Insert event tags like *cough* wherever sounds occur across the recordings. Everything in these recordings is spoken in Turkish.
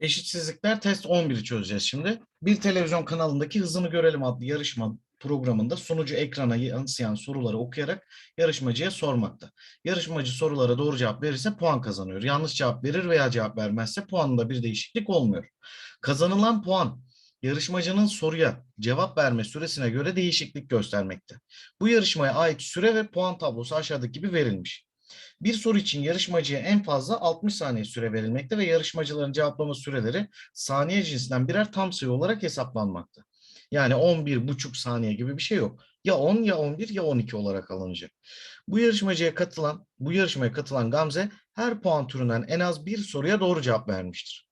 Eşitsizlikler test 11'i çözeceğiz şimdi. Bir televizyon kanalındaki Hızını Görelim adlı yarışma programında sunucu ekrana yansıyan soruları okuyarak yarışmacıya sormakta. Yarışmacı sorulara doğru cevap verirse puan kazanıyor. Yanlış cevap verir veya cevap vermezse puanında bir değişiklik olmuyor. Kazanılan puan yarışmacının soruya cevap verme süresine göre değişiklik göstermekte. Bu yarışmaya ait süre ve puan tablosu aşağıdaki gibi verilmiş. Bir soru için yarışmacıya en fazla 60 saniye süre verilmekte ve yarışmacıların cevaplama süreleri saniye cinsinden birer tam sayı olarak hesaplanmakta. Yani 11,5 saniye gibi bir şey yok. Ya 10 ya 11 ya 12 olarak alınacak. Bu yarışmacıya katılan, bu yarışmaya katılan Gamze her puan türünden en az bir soruya doğru cevap vermiştir.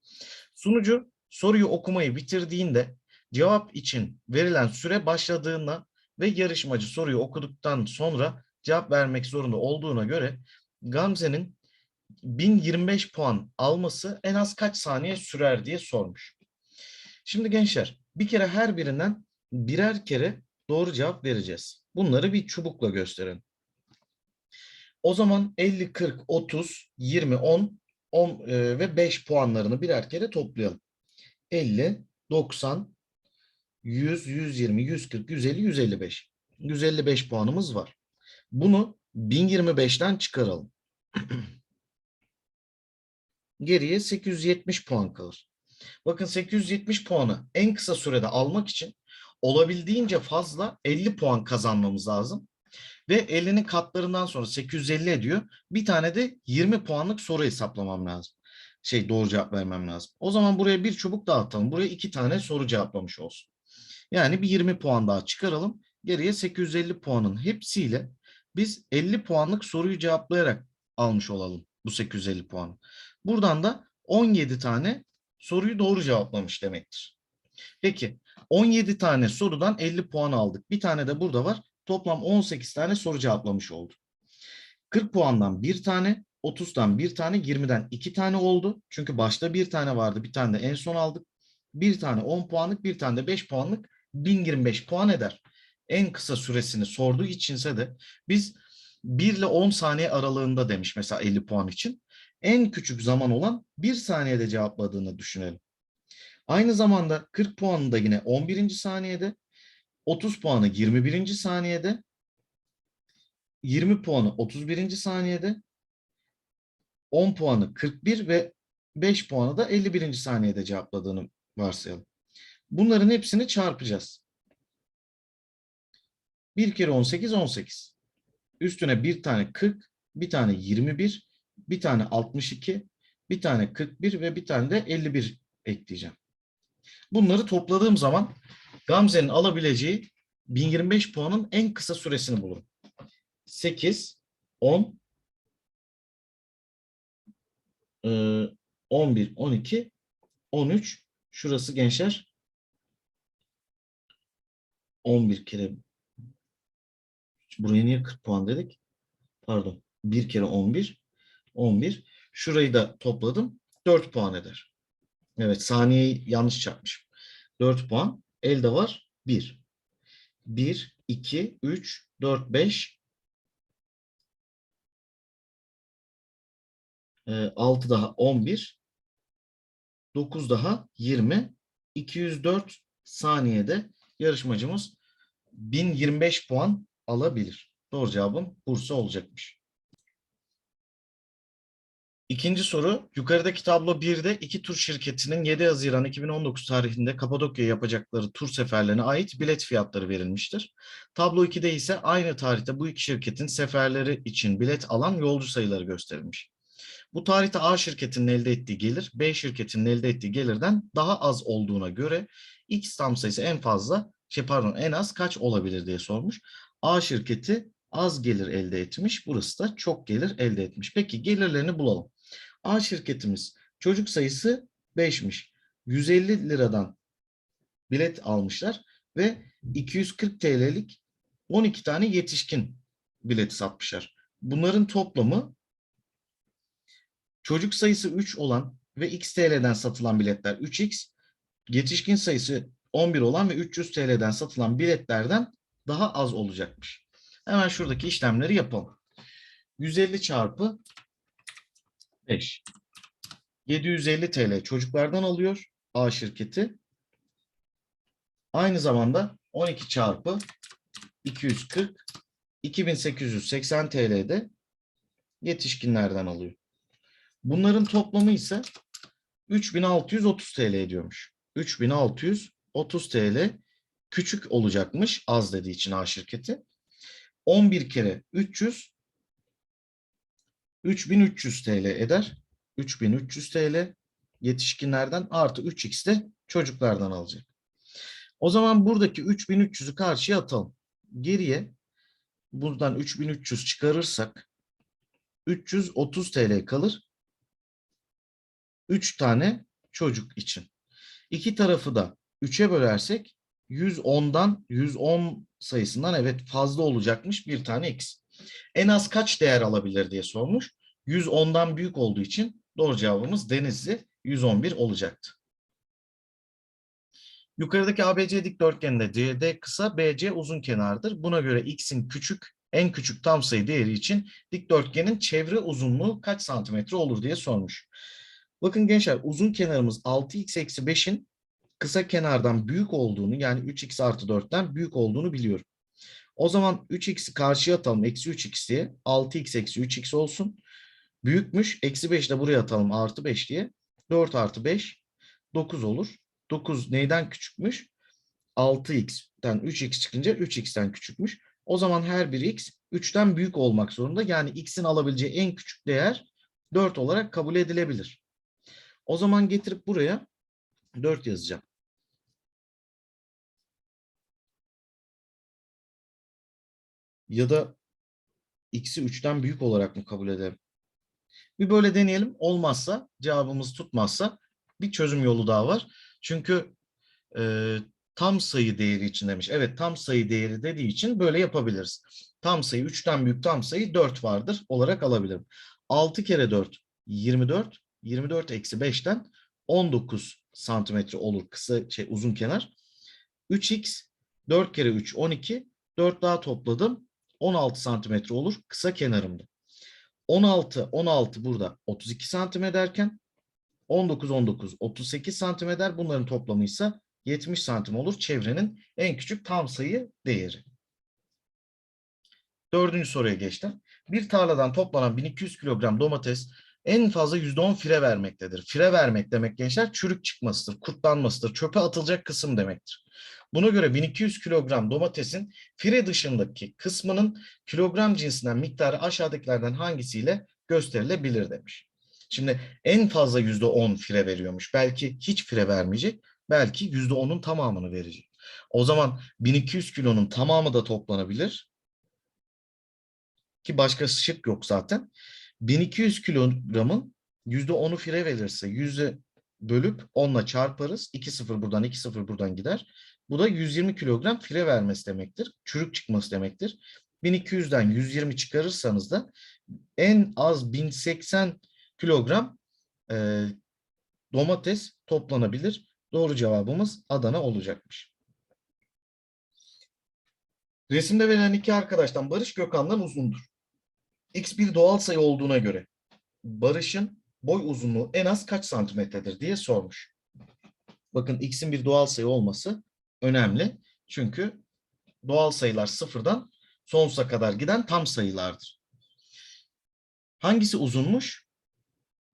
Sunucu soruyu okumayı bitirdiğinde cevap için verilen süre başladığına ve yarışmacı soruyu okuduktan sonra cevap vermek zorunda olduğuna göre Gamze'nin 1025 puan alması en az kaç saniye sürer diye sormuş. Şimdi gençler bir kere her birinden birer kere doğru cevap vereceğiz. Bunları bir çubukla gösterin. O zaman 50, 40, 30, 20, 10, 10 e, ve 5 puanlarını birer kere toplayalım. 50, 90, 100, 120, 140, 150, 155. 155 puanımız var. Bunu 1025'ten çıkaralım. *clears throat* Geriye 870 puan kalır. Bakın 870 puanı en kısa sürede almak için olabildiğince fazla 50 puan kazanmamız lazım. Ve 50'nin katlarından sonra 850 ediyor. Bir tane de 20 puanlık soru hesaplamam lazım. Şey doğru cevap vermem lazım. O zaman buraya bir çubuk dağıtalım. Buraya iki tane soru cevaplamış olsun. Yani bir 20 puan daha çıkaralım. Geriye 850 puanın hepsiyle biz 50 puanlık soruyu cevaplayarak almış olalım bu 850 puanı. Buradan da 17 tane soruyu doğru cevaplamış demektir. Peki 17 tane sorudan 50 puan aldık. Bir tane de burada var. Toplam 18 tane soru cevaplamış oldu. 40 puandan bir tane, 30'dan bir tane, 20'den iki tane oldu. Çünkü başta bir tane vardı, bir tane de en son aldık. Bir tane 10 puanlık, bir tane de 5 puanlık 1025 puan eder. En kısa süresini sorduğu içinse de biz 1 ile 10 saniye aralığında demiş mesela 50 puan için. En küçük zaman olan 1 saniyede cevapladığını düşünelim. Aynı zamanda 40 puanı da yine 11. saniyede, 30 puanı 21. saniyede, 20 puanı 31. saniyede, 10 puanı 41 ve 5 puanı da 51. saniyede cevapladığını varsayalım. Bunların hepsini çarpacağız. 1 kere 18, 18. Üstüne bir tane 40, bir tane 21, bir tane 62, bir tane 41 ve bir tane de 51 ekleyeceğim. Bunları topladığım zaman Gamze'nin alabileceği 1025 puanın en kısa süresini bulurum. 8, 10, 11, 12, 13. Şurası gençler 11 kere buraya niye 40 puan dedik? Pardon. 1 kere 11. 11. Şurayı da topladım. 4 puan eder. Evet saniyeyi yanlış çarpmışım. 4 puan. Elde var 1. 1, 2, 3, 4, 5. 6 daha 11. 9 daha 20. 204 saniyede yarışmacımız 1025 puan alabilir. Doğru cevabım Bursa olacakmış. İkinci soru, yukarıdaki tablo 1'de iki tur şirketinin 7 Haziran 2019 tarihinde Kapadokya'ya yapacakları tur seferlerine ait bilet fiyatları verilmiştir. Tablo 2'de ise aynı tarihte bu iki şirketin seferleri için bilet alan yolcu sayıları gösterilmiş. Bu tarihte A şirketinin elde ettiği gelir, B şirketinin elde ettiği gelirden daha az olduğuna göre X tam sayısı en fazla, şey pardon en az kaç olabilir diye sormuş. A şirketi az gelir elde etmiş, burası da çok gelir elde etmiş. Peki gelirlerini bulalım. A şirketimiz çocuk sayısı 5'miş. 150 liradan bilet almışlar ve 240 TL'lik 12 tane yetişkin bilet satmışlar. Bunların toplamı çocuk sayısı 3 olan ve X TL'den satılan biletler 3X, yetişkin sayısı 11 olan ve 300 TL'den satılan biletlerden daha az olacakmış. Hemen şuradaki işlemleri yapalım. 150 çarpı 5. 750 TL çocuklardan alıyor A şirketi. Aynı zamanda 12 çarpı 240 2880 TL'de yetişkinlerden alıyor. Bunların toplamı ise 3630 TL ediyormuş. 3630 TL küçük olacakmış az dediği için A şirketi. 11 kere 300 3300 TL eder. 3300 TL yetişkinlerden artı 3x de çocuklardan alacak. O zaman buradaki 3300'ü karşıya atalım. Geriye buradan 3300 çıkarırsak 330 TL kalır. 3 tane çocuk için. İki tarafı da 3'e bölersek 110'dan 110 sayısından evet fazla olacakmış bir tane x. En az kaç değer alabilir diye sormuş. 110'dan büyük olduğu için doğru cevabımız Denizli 111 olacaktı. Yukarıdaki ABC dikdörtgeninde CD kısa, BC uzun kenardır. Buna göre x'in küçük, en küçük tam sayı değeri için dikdörtgenin çevre uzunluğu kaç santimetre olur diye sormuş. Bakın gençler uzun kenarımız 6x eksi 5'in kısa kenardan büyük olduğunu yani 3x artı 4'ten büyük olduğunu biliyorum. O zaman 3x'i karşıya atalım eksi 3x diye 6x eksi 3x olsun. Büyükmüş eksi 5 de buraya atalım artı 5 diye 4 artı 5 9 olur. 9 neyden küçükmüş? 6x'ten 3x çıkınca 3x'ten küçükmüş. O zaman her bir x 3'ten büyük olmak zorunda. Yani x'in alabileceği en küçük değer 4 olarak kabul edilebilir. O zaman getirip buraya 4 yazacağım. Ya da x'i 3'ten büyük olarak mı kabul edelim? Bir böyle deneyelim. Olmazsa, cevabımız tutmazsa bir çözüm yolu daha var. Çünkü e, tam sayı değeri için demiş. Evet tam sayı değeri dediği için böyle yapabiliriz. Tam sayı 3'ten büyük tam sayı 4 vardır olarak alabilirim. 6 kere 4 24. 24 eksi 5'ten 19 santimetre olur kısa şey uzun kenar. 3x 4 kere 3 12. 4 daha topladım. 16 santimetre olur kısa kenarımda. 16 16 burada 32 santim ederken 19 19 38 santim eder. Bunların toplamı ise 70 santim olur. Çevrenin en küçük tam sayı değeri. Dördüncü soruya geçtim. Bir tarladan toplanan 1200 kilogram domates en fazla %10 fire vermektedir. Fire vermek demek gençler çürük çıkmasıdır, kurtlanmasıdır, çöpe atılacak kısım demektir. Buna göre 1200 kilogram domatesin fire dışındaki kısmının kilogram cinsinden miktarı aşağıdakilerden hangisiyle gösterilebilir demiş. Şimdi en fazla %10 fire veriyormuş. Belki hiç fire vermeyecek. Belki %10'un tamamını verecek. O zaman 1200 kilonun tamamı da toplanabilir. Ki başka şık yok zaten. 1200 kilogramın %10'u fire verirse yüzde bölüp 10'la çarparız. 2 sıfır buradan 2 sıfır buradan gider. Bu da 120 kilogram fire vermesi demektir. Çürük çıkması demektir. 1200'den 120 çıkarırsanız da en az 1080 kilogram e, domates toplanabilir. Doğru cevabımız Adana olacakmış. Resimde verilen iki arkadaştan Barış Gökhan'dan uzundur. X bir doğal sayı olduğuna göre Barış'ın boy uzunluğu en az kaç santimetredir diye sormuş. Bakın X'in bir doğal sayı olması önemli. Çünkü doğal sayılar sıfırdan sonsuza kadar giden tam sayılardır. Hangisi uzunmuş?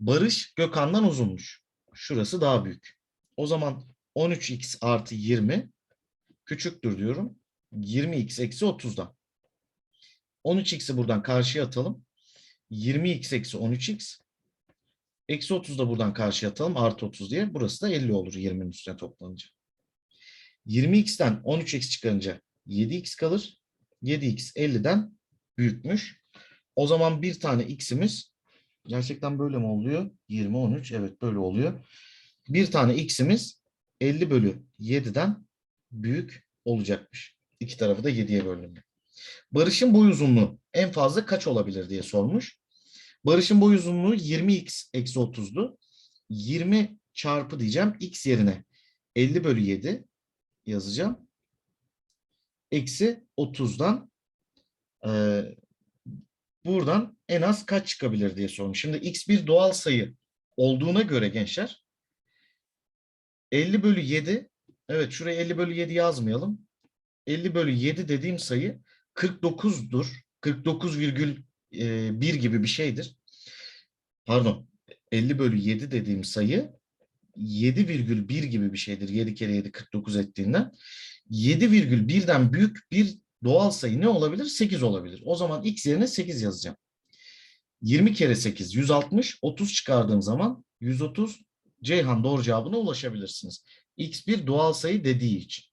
Barış Gökhan'dan uzunmuş. Şurası daha büyük. O zaman 13x artı 20 küçüktür diyorum. 20x eksi 30'dan. 13x'i buradan karşıya atalım. 20x eksi 13x. Eksi 30 da buradan karşıya atalım. Artı 30 diye. Burası da 50 olur 20'nin üstüne toplanınca. 20x'ten 13x çıkarınca 7x kalır. 7x 50'den büyükmüş. O zaman bir tane x'imiz gerçekten böyle mi oluyor? 20, 13 evet böyle oluyor. Bir tane x'imiz 50 bölü 7'den büyük olacakmış. İki tarafı da 7'ye bölünüyor. Barış'ın boy uzunluğu en fazla kaç olabilir diye sormuş. Barış'ın boy uzunluğu 20x eksi 30'du. 20 çarpı diyeceğim x yerine 50 bölü 7 yazacağım. Eksi 30'dan e, buradan en az kaç çıkabilir diye sormuş. Şimdi x bir doğal sayı olduğuna göre gençler 50 bölü 7 evet şuraya 50 bölü 7 yazmayalım. 50 bölü 7 dediğim sayı 49'dur. 49,1 gibi bir şeydir. Pardon. 50 bölü 7 dediğim sayı 7,1 gibi bir şeydir. 7 kere 7 49 ettiğinden. 7,1'den büyük bir doğal sayı ne olabilir? 8 olabilir. O zaman x yerine 8 yazacağım. 20 kere 8 160. 30 çıkardığım zaman 130. Ceyhan doğru cevabına ulaşabilirsiniz. X bir doğal sayı dediği için.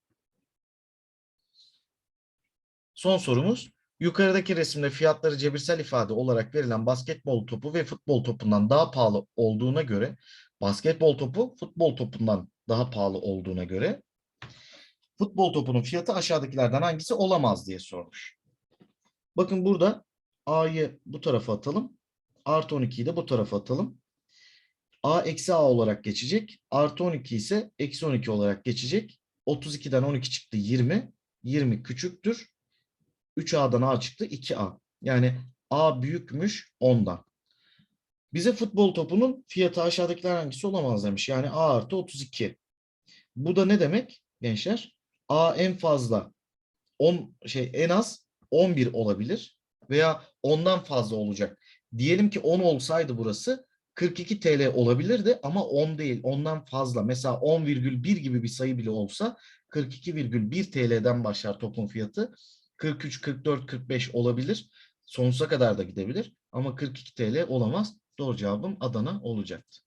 Son sorumuz. Yukarıdaki resimde fiyatları cebirsel ifade olarak verilen basketbol topu ve futbol topundan daha pahalı olduğuna göre basketbol topu futbol topundan daha pahalı olduğuna göre futbol topunun fiyatı aşağıdakilerden hangisi olamaz diye sormuş. Bakın burada A'yı bu tarafa atalım. Artı 12'yi de bu tarafa atalım. A eksi A olarak geçecek. Artı 12 ise eksi 12 olarak geçecek. 32'den 12 çıktı 20. 20 küçüktür. 3A'dan A çıktı 2A. Yani A büyükmüş 10'dan. Bize futbol topunun fiyatı aşağıdakiler hangisi olamaz demiş. Yani A artı 32. Bu da ne demek gençler? A en fazla 10 şey en az 11 olabilir veya ondan fazla olacak. Diyelim ki 10 olsaydı burası 42 TL olabilirdi ama 10 değil ondan fazla. Mesela 10,1 gibi bir sayı bile olsa 42,1 TL'den başlar topun fiyatı. 43, 44, 45 olabilir. Sonsuza kadar da gidebilir. Ama 42 TL olamaz. Doğru cevabım Adana olacaktı.